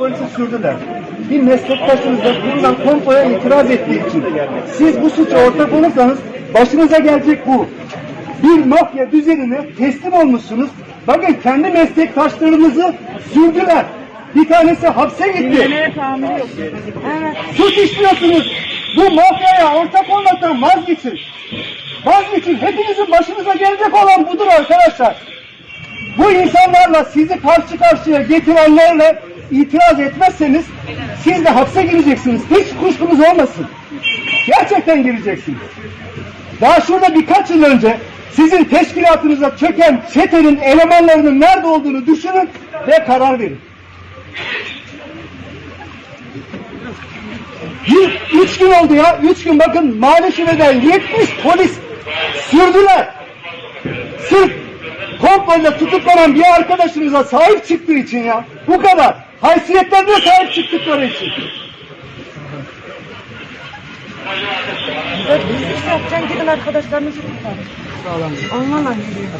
polisi sürdüler. Bir meslektaşınıza kurulan komploya itiraz ettiği için. Siz bu suça ortak olursanız başınıza gelecek bu. Bir mafya düzenine teslim olmuşsunuz. Bakın kendi meslektaşlarınızı sürdüler. Bir tanesi hapse gitti. Suç işliyorsunuz. Bu mafyaya ortak olmaktan vazgeçin. Vazgeçin. Hepinizin başınıza gelecek olan budur arkadaşlar. Bu insanlarla sizi karşı karşıya getirenlerle itiraz etmezseniz siz de hapse gireceksiniz. Hiç kuşkunuz olmasın. Gerçekten gireceksiniz. Daha şurada birkaç yıl önce sizin teşkilatınıza çöken çetenin elemanlarının nerede olduğunu düşünün ve karar verin. Bir, üç gün oldu ya. Üç gün bakın Mali Şube'den 70 polis sürdüler. Sırf komployla tutuklanan bir arkadaşınıza sahip çıktığı için ya. Bu kadar. Haysiyetlerine sahip çıktıkları için. Siz iş yapacaksın gidin arkadaşlarınızı kurtarın. Onlarla gidiyor.